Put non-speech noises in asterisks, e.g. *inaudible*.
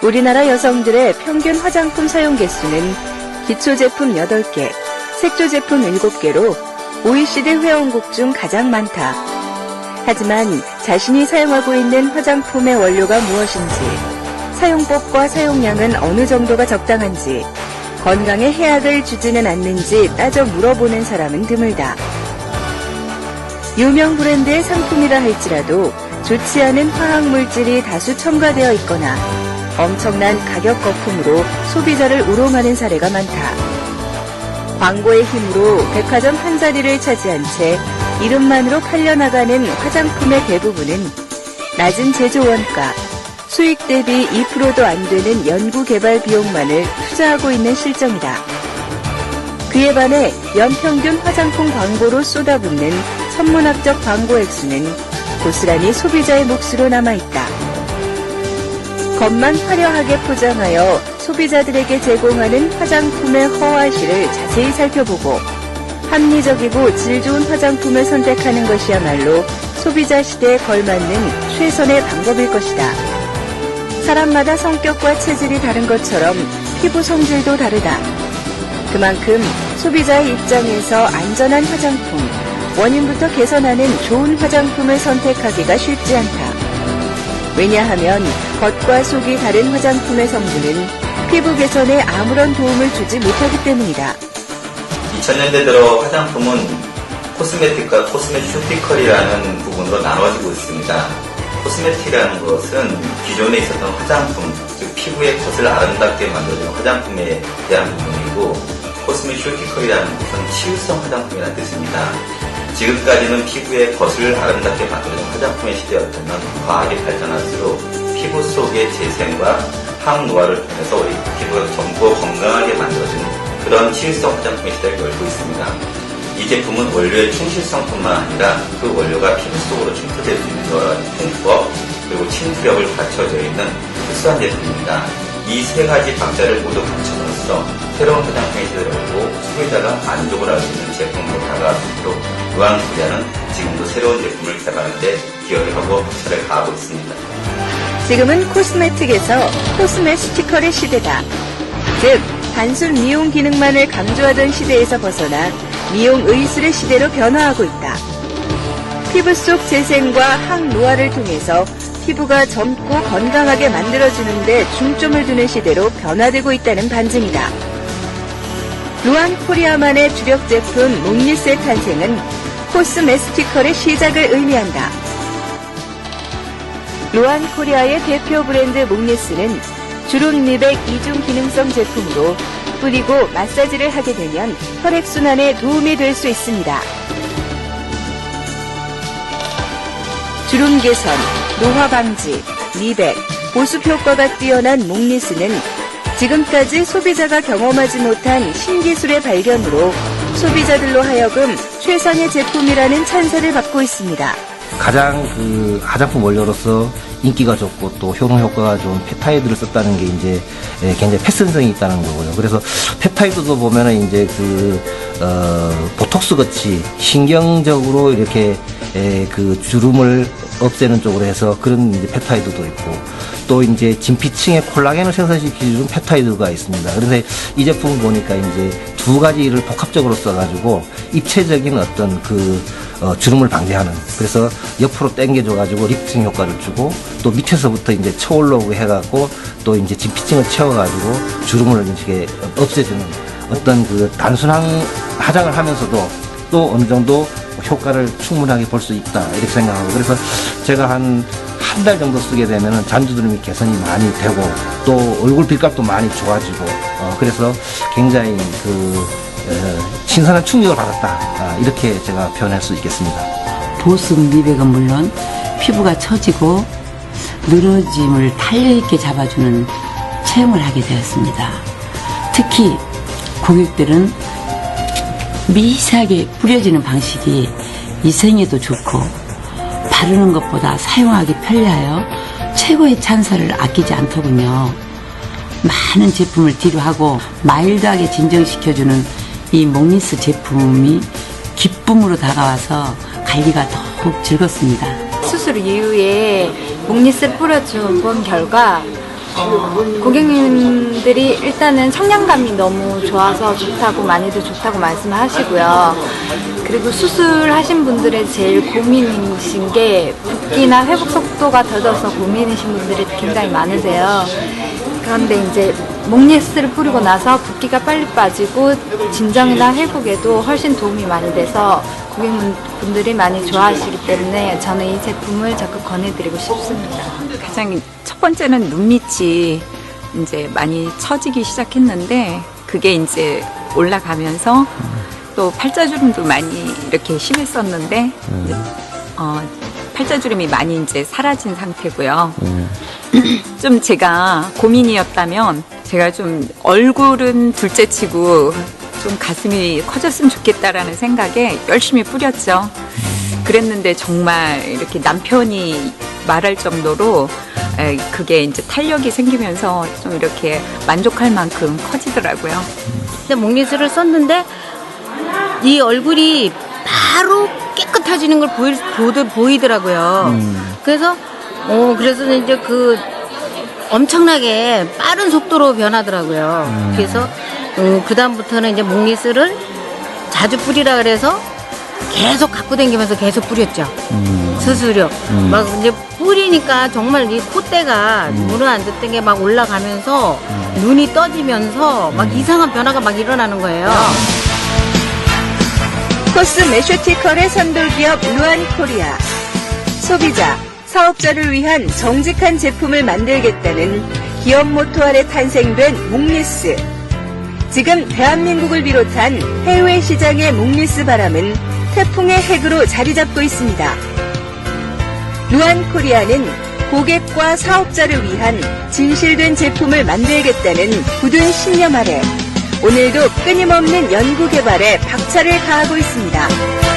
우리나라 여성들의 평균 화장품 사용 개수는 기초 제품 8개, 색조 제품 7개로 OECD 회원국 중 가장 많다. 하지만 자신이 사용하고 있는 화장품의 원료가 무엇인지, 사용법과 사용량은 어느 정도가 적당한지, 건강에 해악을 주지는 않는지 따져 물어보는 사람은 드물다. 유명 브랜드의 상품이라 할지라도 좋지 않은 화학 물질이 다수 첨가되어 있거나 엄청난 가격 거품으로 소비자를 우롱하는 사례가 많다. 광고의 힘으로 백화점 한 자리를 차지한 채 이름만으로 팔려나가는 화장품의 대부분은 낮은 제조 원가, 수익 대비 2%도 안 되는 연구 개발 비용만을 투자하고 있는 실정이다. 그에 반해 연평균 화장품 광고로 쏟아붓는 천문학적 광고 액수는 고스란히 소비자의 몫으로 남아있다. 겉만 화려하게 포장하여 소비자들에게 제공하는 화장품의 허와실을 자세히 살펴보고 합리적이고 질 좋은 화장품을 선택하는 것이야말로 소비자 시대에 걸맞는 최선의 방법일 것이다. 사람마다 성격과 체질이 다른 것처럼 피부 성질도 다르다. 그만큼 소비자의 입장에서 안전한 화장품, 원인부터 개선하는 좋은 화장품을 선택하기가 쉽지 않다. 왜냐하면 겉과 속이 다른 화장품의 성분은 피부 개선에 아무런 도움을 주지 못하기 때문이다. 2000년대 들어 화장품은 코스메틱과 코스메슈티컬이라는 부분으로 나눠지고 있습니다. 코스메틱이라는 것은 기존에 있었던 화장품, 즉 피부의 겉을 아름답게 만들어주는 화장품에 대한 부분이고 코스메슈티컬이라는 것은 치유성 화장품이라는 뜻입니다. 지금까지는 피부의 겉을 아름답게 만들어주는 화장품의 시대였다면 과학이 발전할수록 피부 속의 재생과 항노화를 통해서 우리 피부가 전부 건강하게 만들어주는 그런 치유성 화장품의 시대를 열고 있습니다. 이 제품은 원료의 충실성뿐만 아니라 그 원료가 피부 속으로 침투될 수 있는 가지 풍부법 그리고 침투력을 갖춰져 있는 특수한 제품입니다. 이 세 가지 박자를 모두 갖춰서 새로운 화장품의 시대를 열고 소비자가 만족을 할 수 있는 제품으로 있도록 루앙코리아는 지금도 새로운 제품을 개발하는 데 기여를 하고 박차를 가하고 있습니다. 지금은 코스메틱에서 코스메 스티컬의 시대다. 즉, 단순 미용 기능만을 강조하던 시대에서 벗어나 미용 의술의 시대로 변화하고 있다. 피부 속 재생과 항노화를 통해서 피부가 젊고 건강하게 만들어주는데 중점을 두는 시대로 변화되고 있다는 반증이다. 루안 코리아만의 주력 제품 몽리스의 탄생은 코스메스티컬의 시작을 의미한다. 루안 코리아의 대표 브랜드 몽리스는 주름 미백 이중 기능성 제품으로 뿌리고 마사지를 하게 되면 혈액순환에 도움이 될 수 있습니다. 주름 개선, 노화 방지, 미백, 보습 효과가 뛰어난 몽리스는 지금까지 소비자가 경험하지 못한 신기술의 발견으로 소비자들로 하여금 최상의 제품이라는 찬사를 받고 있습니다. 가장 그 화장품 원료로서 인기가 좋고 또 효능 효과가 좋은 펩타이드를 썼다는 게 이제 예, 굉장히 패선성이 있다는 거고요. 그래서 펩타이드도 보면은 이제 그, 어, 보톡스 같이 신경적으로 이렇게 예, 그 주름을 없애는 쪽으로 해서 그런 이제 펩타이드도 있고 또 이제 진피층의 콜라겐을 생산시키는 펩타이드가 있습니다. 그래서 이 제품 보니까 이제 두 가지를 복합적으로 써가지고 입체적인 어떤 그 어, 주름을 방지하는 그래서 옆으로 당겨줘가지고 리프팅 효과를 주고 또 밑에서부터 이제 쳐올라오고 해갖고 또 이제 진피층을 채워가지고 주름을 이렇게 없애주는 어떤 그 단순한 화장을 하면서도 또 어느 정도 효과를 충분하게 볼 수 있다 이렇게 생각하고 그래서 제가 한 한 달 정도 쓰게 되면은 잔주드름이 개선이 많이 되고 또 얼굴 빛값도 많이 좋아지고 어, 그래서 굉장히 그 어, 신선한 충격을 받았다 아, 이렇게 제가 표현할 수 있겠습니다. 보습 미백은 물론 피부가 처지고 늘어짐을 탄력 있게 잡아주는 체험을 하게 되었습니다. 특히 고객들은 미세하게 뿌려지는 방식이 위생에도 좋고 바르는 것보다 사용하기 편리하여 최고의 찬사를 아끼지 않더군요. 많은 제품을 뒤로하고 마일드하게 진정시켜주는 이 몽리스 제품이 기쁨으로 다가와서 관리가 더욱 즐겁습니다. 수술 이후에 목리스 뿌려준 본 결과 고객님들이 일단은 청량감이 너무 좋아서 좋다고 많이들 좋다고 말씀하시고요. 그리고 수술하신 분들의 제일 고민이신 게 붓기나 회복 속도가 더뎌서 고민이신 분들이 굉장히 많으세요. 그런데 이제 목니스를 뿌리고 나서 붓기가 빨리 빠지고 진정이나 회복에도 훨씬 도움이 많이 돼서 고객분들이 많이 좋아하시기 때문에 저는 이 제품을 적극 권해드리고 싶습니다. 가장 첫 번째는 눈밑이 이제 많이 처지기 시작했는데 그게 이제 올라가면서 또 팔자주름도 많이 이렇게 심했었는데 어, 팔자주름이 많이 이제 사라진 상태고요. *clears throat* 좀 제가 고민이었다면 제가 좀 얼굴은 둘째치고 좀 가슴이 커졌으면 좋겠다라는 생각에 열심히 뿌렸죠. 그랬는데 정말 이렇게 남편이 말할 정도로 에, 그게 이제 탄력이 생기면서 좀 이렇게 만족할 만큼 커지더라고요. 근데 목리스를 썼는데 이 얼굴이 바로 깨끗해지는 걸 보이, 보더, 보이더라고요. 그래서 어 그래서 이제 그 엄청나게 빠른 속도로 변하더라고요. 그래서 음, 그 다음부터는 이제 목리스를 자주 뿌리라 그래서 계속 갖고 다니면서 계속 뿌렸죠. 수수료. 막 이제 뿌리니까 정말 이 콧대가 물은 앉았던 게 막 올라가면서 눈이 떠지면서 막 이상한 변화가 막 일어나는 거예요. 코스 메쇼티컬의 선도기업 루안코리아. 소비자, 사업자를 위한 정직한 제품을 만들겠다는 기업 모토 아래 탄생된 몽리스. 지금 대한민국을 비롯한 해외 시장의 몽리스 바람은 태풍의 핵으로 자리 잡고 있습니다. 루안코리아는 고객과 사업자를 위한 진실된 제품을 만들겠다는 굳은 신념 아래 오늘도 끊임없는 연구 개발에 박차를 가하고 있습니다.